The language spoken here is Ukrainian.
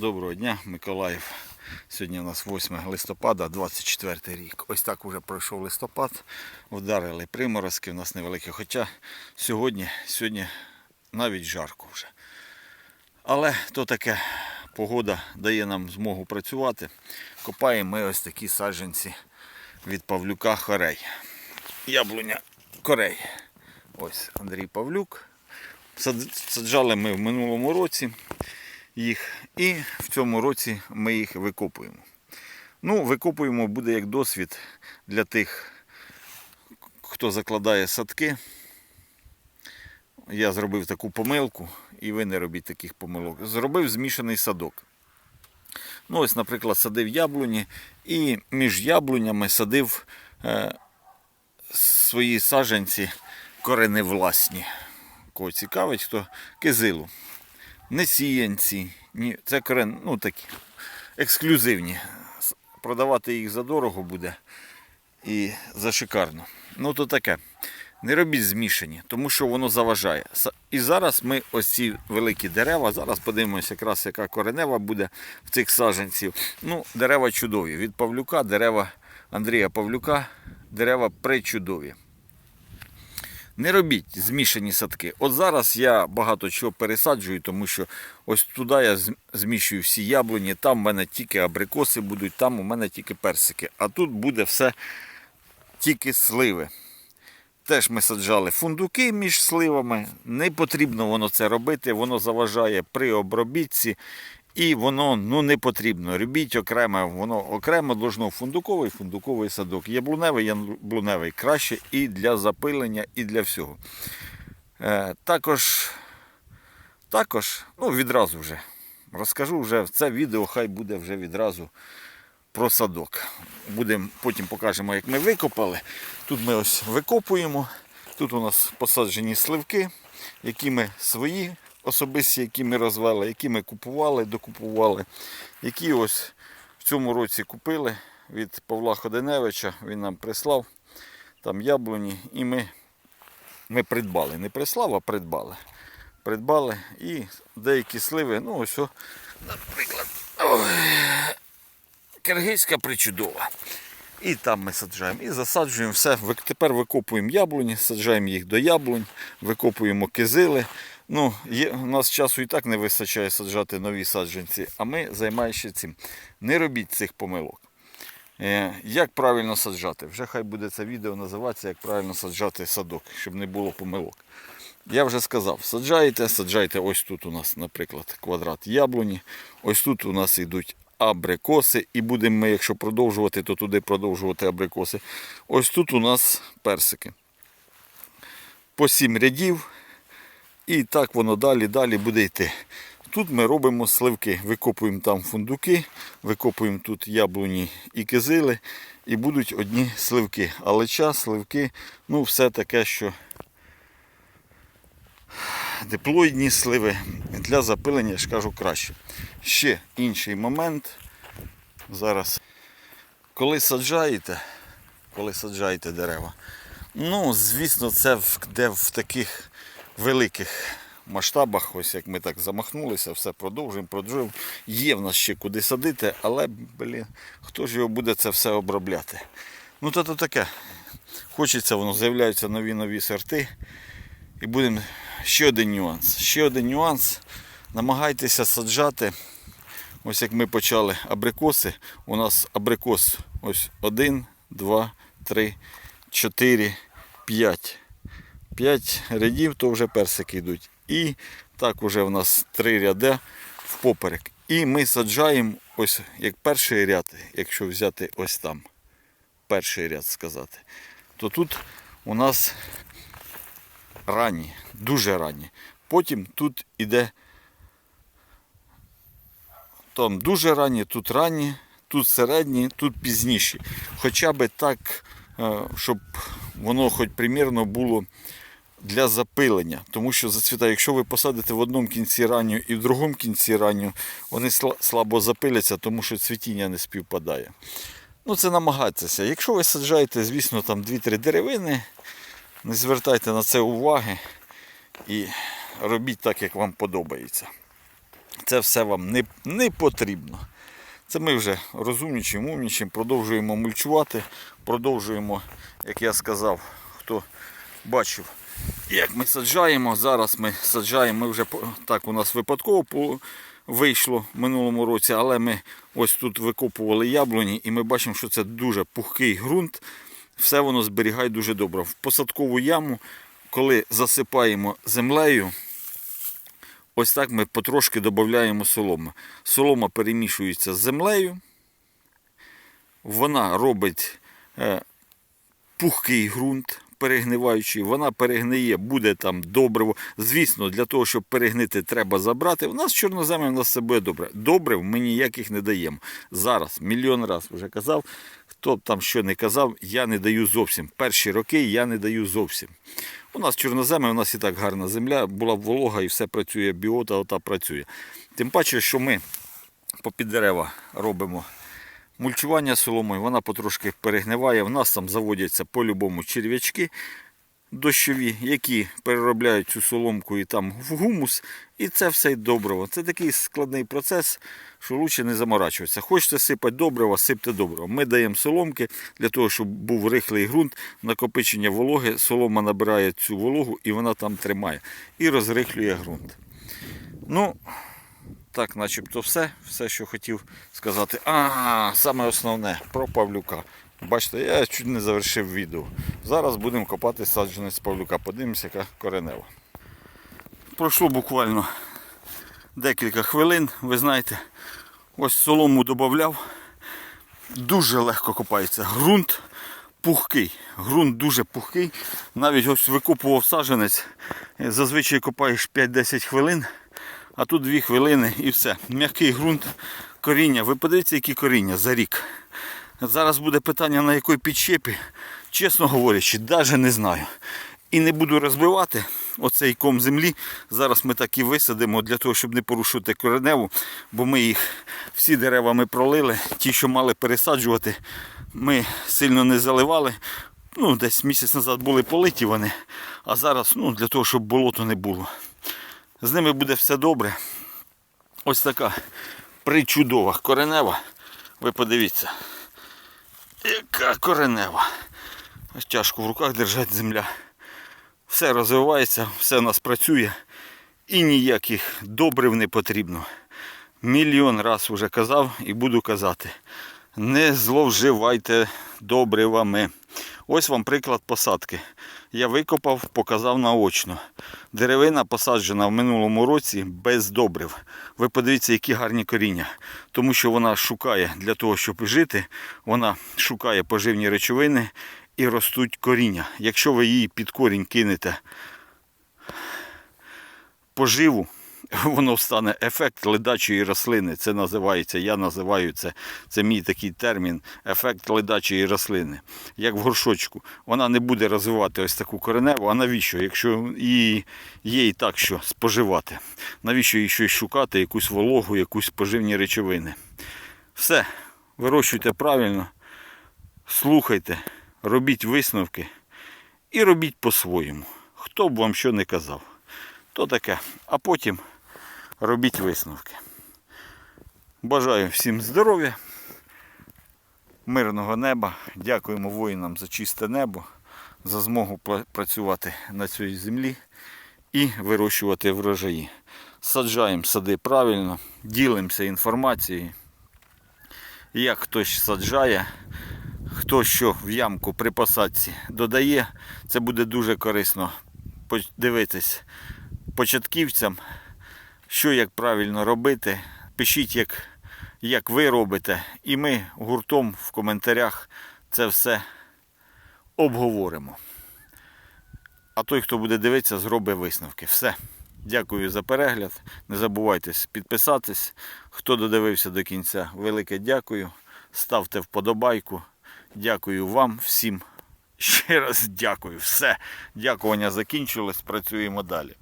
Доброго дня, Миколаїв. Сьогодні у нас 8 листопада, 24 рік. Ось так уже пройшов листопад. Вдарили приморозки, у нас невеликі. Хоча сьогодні, сьогодні навіть жарко вже. Але то таке погода дає нам змогу працювати. Копаємо ми ось такі саджанці від Павлюка Хорей. Яблуня Корей. Ось Андрій Павлюк. Саджали ми в минулому році їх. І в цьому році ми їх викопуємо. Ну, викопуємо буде як досвід для тих, хто закладає садки. Я зробив таку помилку, і ви не робіть таких помилок. Зробив змішаний садок. Ну, ось, наприклад, садив яблуні і між яблунями садив е, свої саджанці корени власні. Кого цікавить, хто кизилу не сіянці, ні, це корен, ну такі ексклюзивні. Продавати їх за дорого буде і за шикарно. Ну то таке. Не робіть змішані, тому що воно заважає. І зараз ми ось ці великі дерева, зараз подивимося, якраз яка коренева буде в цих саджанців. Ну, дерева чудові. Від Павлюка, дерева Андрія Павлюка, дерева пречудові. Не робіть змішані садки. От зараз я багато чого пересаджую, тому що ось туди я змішую всі яблуні, там в мене тільки абрикоси будуть, там у мене тільки персики. А тут буде все тільки сливи. Теж ми саджали фундуки між сливами. Не потрібно воно це робити, воно заважає при обробітці. І воно ну, не потрібно. Робіть окремо, воно окремо должно фундуковий, фундуковий садок. Яблуневий, яблуневий краще і для запилення, і для всього. Е, також, також, ну відразу вже розкажу вже це відео, хай буде вже відразу про садок. Будем, потім покажемо, як ми викопали. Тут ми ось викопуємо. Тут у нас посаджені сливки, які ми свої особисті, які ми розвели, які ми купували, докупували, які ось в цьому році купили від Павла Ходеневича. Він нам прислав там яблуні, і ми, ми придбали. Не прислав, а придбали. Придбали і деякі сливи, ну ось, о, наприклад, ой, киргизька причудова. І там ми саджаємо. І засаджуємо все. Тепер викопуємо яблуні, саджаємо їх до яблунь, викопуємо кизили. Ну, є, у нас часу і так не вистачає саджати нові саджанці, а ми займаємося цим. Не робіть цих помилок. Е, Як правильно саджати? Вже хай буде це відео називатися, як правильно саджати садок, щоб не було помилок. Я вже сказав, саджаєте, саджайте ось тут у нас, наприклад, квадрат яблуні. Ось тут у нас йдуть абрикоси. І будемо ми, якщо продовжувати, то туди продовжувати абрикоси. Ось тут у нас персики. По сім рядів. І так воно далі, далі буде йти. Тут ми робимо сливки, викопуємо там фундуки, викопуємо тут яблуні і кизили, і будуть одні сливки. Але час, сливки, ну все таке, що диплоїдні сливи для запилення, я ж кажу, краще. Ще інший момент. Зараз, коли саджаєте, коли саджаєте дерева, ну, звісно, це де в таких великих масштабах, ось як ми так замахнулися, все продовжуємо, продовжуємо. Є в нас ще куди садити, але, блін, хто ж його буде це все обробляти? Ну, то то таке. Хочеться, воно з'являються нові нові сорти. І будемо ще один нюанс. Ще один нюанс. Намагайтеся саджати. Ось як ми почали абрикоси. У нас абрикос ось 1, 2, 3, 4, 5. 5 рядів, то вже персики йдуть. І так уже у нас 3 ряди впоперек. І ми саджаємо ось як перший ряд, якщо взяти ось там. Перший ряд сказати. То тут у нас ранні, дуже ранні. Потім тут іде там дуже ранні, тут ранні, тут середні, тут пізніші. Хоча би так, е, щоб воно хоч примірно було для запилення. Тому що зацвітає, якщо ви посадите в одному кінці ранню і в другому кінці ранню, вони слабо запиляться, тому що цвітіння не співпадає. Ну, це намагатися. Якщо ви саджаєте, звісно, там 2-3 деревини, не звертайте на це уваги і робіть так, як вам подобається. це все вам не, не потрібно. Це ми вже розумнічим, умнічим, продовжуємо мульчувати, продовжуємо, як я сказав, хто бачив, як ми саджаємо. Зараз ми саджаємо, ми вже так у нас випадково вийшло в минулому році, але ми ось тут викопували яблуні і ми бачимо, що це дуже пухкий ґрунт. Все воно зберігає дуже добре. В посадкову яму, коли засипаємо землею, Ось так ми потрошки додаємо соломи. Солома перемішується з землею. Вона робить е, пухкий ґрунт, перегниваючий. Вона перегниє, буде там добриво. Звісно, для того, щоб перегнити, треба забрати. У нас чорноземи, у нас все буде добре. Добрив ми ніяких не даємо. Зараз, мільйон разів вже казав. Хто б там що не казав, я не даю зовсім. Перші роки я не даю зовсім. У нас чорноземи, у нас і так гарна земля, була волога і все працює, біота ота працює. Тим паче, що ми попід дерева робимо мульчування соломою, вона потрошки перегниває. В нас там заводяться по-любому черв'ячки дощові, які переробляють цю соломку і там в гумус. І це все й добриво. Це такий складний процес, що краще не заморачуватися. Хочете сипати добриво, сипте добриво. Ми даємо соломки для того, щоб був рихлий ґрунт, накопичення вологи. Солома набирає цю вологу і вона там тримає. І розрихлює ґрунт. Ну, так, начебто все, все, що хотів сказати. А, саме основне про Павлюка. Бачите, я чуть не завершив відео. Зараз будемо копати саджанець Павлюка. Подивимося, яка коренева. Пройшло буквально декілька хвилин. Ви знаєте, ось солому додав. Дуже легко копається. Грунт пухкий. Грунт дуже пухкий. Навіть ось викопував саджанець. Зазвичай копаєш 5-10 хвилин, а тут 2 хвилини і все. М'який ґрунт, коріння. Ви подивіться, які коріння за рік. Зараз буде питання на якій підщепі. Чесно говорячи, навіть не знаю. І не буду розбивати оцей ком землі. Зараз ми так і висадимо для того, щоб не порушувати кореневу, бо ми їх всі дерева ми пролили. Ті, що мали пересаджувати, ми сильно не заливали. Ну, десь місяць назад були политі вони, а зараз ну, для того, щоб болото не було. З ними буде все добре. Ось така причудова коренева. Ви подивіться. Яка коренева. Ось тяжко в руках держать земля. Все розвивається, все у нас працює. І ніяких добрив не потрібно. Мільйон раз вже казав і буду казати. Не зловживайте добривами. Ось вам приклад посадки. Я викопав, показав наочно. Деревина посаджена в минулому році без добрив. Ви подивіться, які гарні коріння. Тому що вона шукає для того, щоб жити, вона шукає поживні речовини і ростуть коріння. Якщо ви її під корінь кинете поживу, воно стане ефект ледачої рослини. Це називається, я називаю це, це мій такий термін, ефект ледачої рослини. Як в горшочку. Вона не буде розвивати ось таку кореневу. А навіщо? Якщо її є і так, що споживати. Навіщо їй щось шукати, якусь вологу, якусь поживні речовини. Все, вирощуйте правильно, слухайте, робіть висновки і робіть по-своєму. Хто б вам що не казав. То таке. А потім робіть висновки. Бажаю всім здоров'я, мирного неба. Дякуємо воїнам за чисте небо, за змогу працювати на цій землі і вирощувати врожаї. Саджаємо сади правильно, ділимося інформацією. Як хтось саджає, хто що в ямку при посадці додає, це буде дуже корисно подивитись початківцям, що як правильно робити. Пишіть, як, як ви робите, і ми гуртом в коментарях це все обговоримо. А той, хто буде дивитися, зробить висновки. Все. Дякую за перегляд. Не забувайте підписатись. Хто додивився до кінця, велике дякую. Ставте вподобайку. Дякую вам всім. Ще раз дякую. Все. Дякування закінчилось. Працюємо далі.